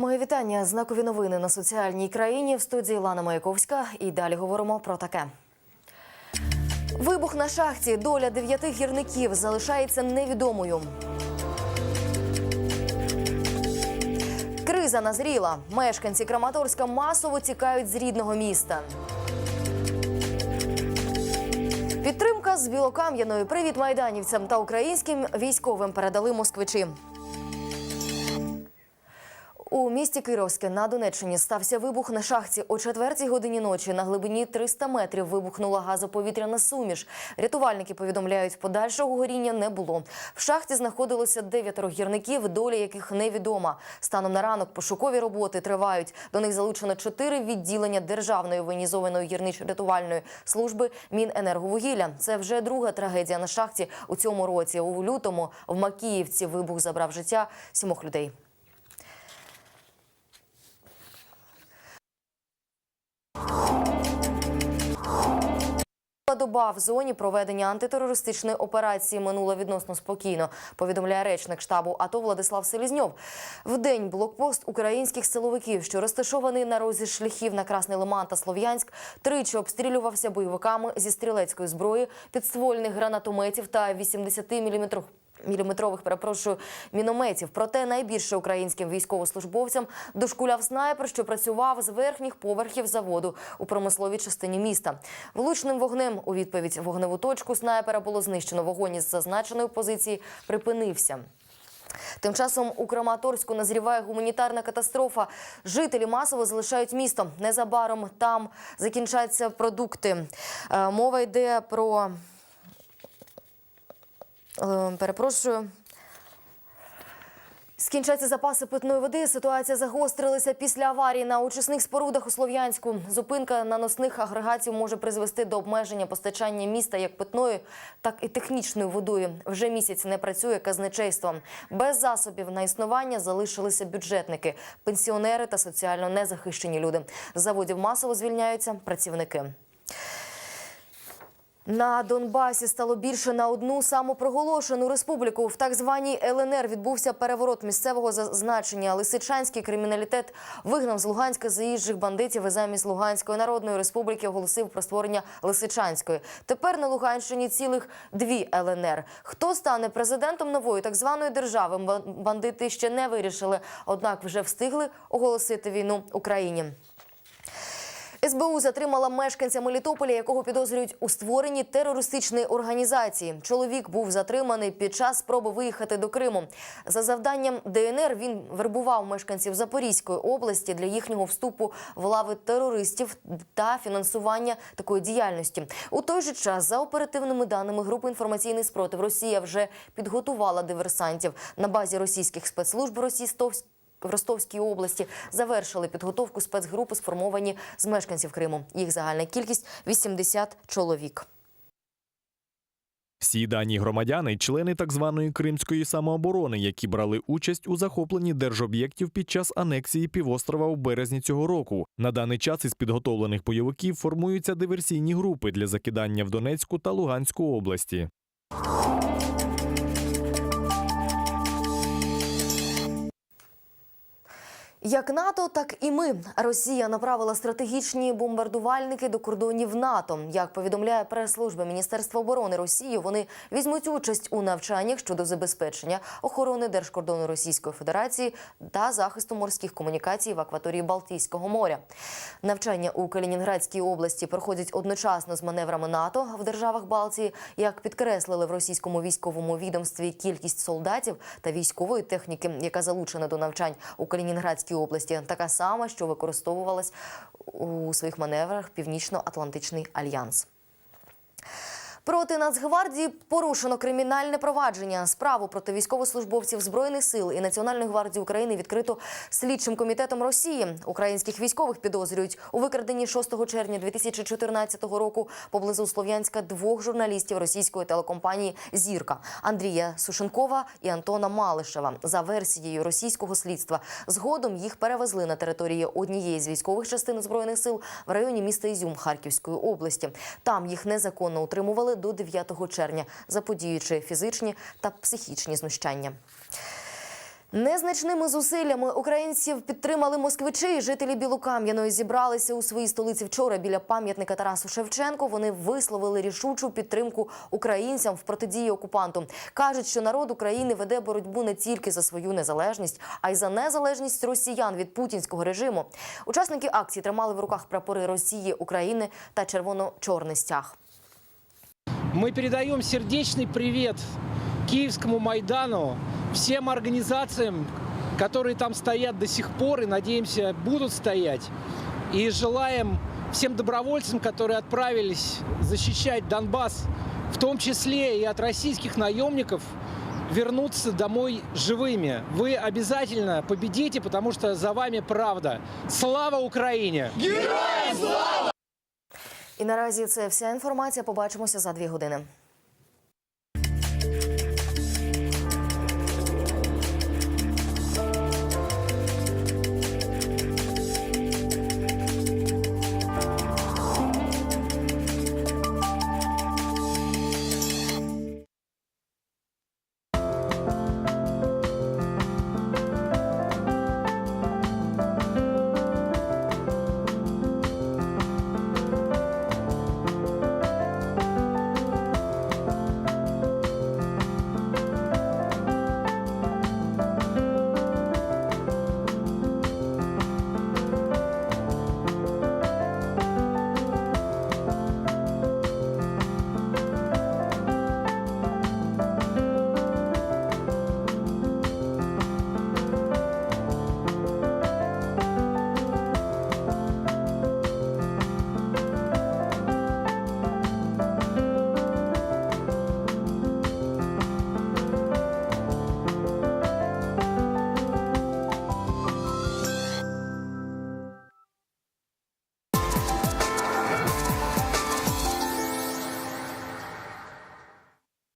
Моє вітання. Знакові новини на соціальній країні в студії Лана Маяковська. І далі говоримо про таке. Вибух на шахті. Доля дев'яти гірників залишається невідомою. Криза назріла. Мешканці Краматорська масово тікають з рідного міста. Підтримка з Білокам'яною. Привіт майданівцям та українським військовим передали москвичі. У місті Кировське на Донеччині стався вибух на шахті о четвертій годині ночі. На глибині 300 метрів вибухнула газоповітряна суміш. Рятувальники повідомляють, подальшого горіння не було. В шахті знаходилося дев'ятеро гірників, доля яких невідома. Станом на ранок пошукові роботи тривають. До них залучено чотири відділення державної воєнізованої гірничо-рятувальної служби Міненерговугілля. Це вже друга трагедія на шахті у цьому році. У лютому в Макіївці вибух забрав життя сімох людей. Доба в зоні проведення антитерористичної операції минула відносно спокійно. Повідомляє речник штабу АТО Владислав Селізньов. В день блокпост українських силовиків, що розташований на розі шляхів на Красний Лиман та Слов'янськ, тричі обстрілювався бойовиками зі стрілецької зброї, підствольних гранатометів та 80 мм Міліметрових перепрошую мінометів. Проте найбільше українським військовослужбовцям дошкуляв снайпер, що працював з верхніх поверхів заводу у промисловій частині міста. Влучним вогнем у відповідь вогневу точку снайпера було знищено. Вогонь із зазначеної позиції припинився. Тим часом у Краматорську назріває гуманітарна катастрофа. Жителі масово залишають місто. Незабаром там закінчаться продукти. Е, Мова йде про Перепрошую. Скінчаться запаси питної води. Ситуація загострилася після аварії на очисних спорудах у Слов'янську. Зупинка наносних агрегатів може призвести до обмеження постачання міста як питною, так і технічною водою. Вже місяць не працює казначейство. Без засобів на існування залишилися бюджетники, пенсіонери та соціально незахищені люди. Заводів масово звільняються працівники. На Донбасі стало більше на одну самопроголошену республіку. В так званій ЛНР відбувся переворот місцевого за- значення. Лисичанський криміналітет вигнав з Луганська заїжджих бандитів і замість Луганської народної республіки оголосив про створення Лисичанської. Тепер на Луганщині цілих дві ЛНР. Хто стане президентом нової так званої держави? Ба- Бандити ще не вирішили, однак вже встигли оголосити війну Україні. СБУ затримала мешканця Мелітополя, якого підозрюють у створенні терористичної організації. Чоловік був затриманий під час спроби виїхати до Криму. За завданням ДНР він вербував мешканців Запорізької області для їхнього вступу в лави терористів та фінансування такої діяльності. У той же час, за оперативними даними групи інформаційний спротив, Росія вже підготувала диверсантів на базі російських спецслужб Російстовськ в Ростовській області завершили підготовку спецгрупи, сформовані з мешканців Криму. Їх загальна кількість 80 чоловік. Всі дані громадяни члени так званої кримської самооборони, які брали участь у захопленні держоб'єктів під час анексії півострова у березні цього року. На даний час із підготовлених бойовиків формуються диверсійні групи для закидання в Донецьку та Луганську області. Як НАТО, так і ми. Росія направила стратегічні бомбардувальники до кордонів НАТО. Як повідомляє прес-служба Міністерства оборони Росії, вони візьмуть участь у навчаннях щодо забезпечення охорони держкордону Російської Федерації та захисту морських комунікацій в акваторії Балтійського моря. Навчання у Калінінградській області проходять одночасно з маневрами НАТО в державах Балтії. Як підкреслили в російському військовому відомстві, кількість солдатів та військової техніки, яка залучена до навчань у Калінінградській області, така сама, що використовувалась у своїх маневрах Північно-Атлантичний альянс. Проти Нацгвардії порушено кримінальне провадження. Справу проти військовослужбовців збройних сил і Національної гвардії України відкрито слідчим комітетом Росії. Українських військових підозрюють у викраденні 6 червня 2014 року поблизу Слов'янська двох журналістів російської телекомпанії Зірка Андрія Сушенкова і Антона Малишева. За версією російського слідства, згодом їх перевезли на території однієї з військових частин збройних сил в районі міста Ізюм Харківської області. Там їх незаконно утримували до 9 червня, заподіюючи фізичні та психічні знущання. Незначними зусиллями українців підтримали москвичі. Жителі Білокам'яної зібралися у своїй столиці вчора біля пам'ятника Тарасу Шевченку. Вони висловили рішучу підтримку українцям в протидії окупанту. кажуть, що народ України веде боротьбу не тільки за свою незалежність, а й за незалежність росіян від путінського режиму. Учасники акції тримали в руках прапори Росії, України та червоно-чорний стяг. Мы передаем сердечный привет Киевскому Майдану, всем организациям, которые там стоят до сих пор и, надеемся, будут стоять. И желаем всем добровольцам, которые отправились защищать Донбасс, в том числе и от российских наемников, вернуться домой живыми. Вы обязательно победите, потому что за вами правда. Слава Украине! І наразі це вся інформація. Побачимося за дві години.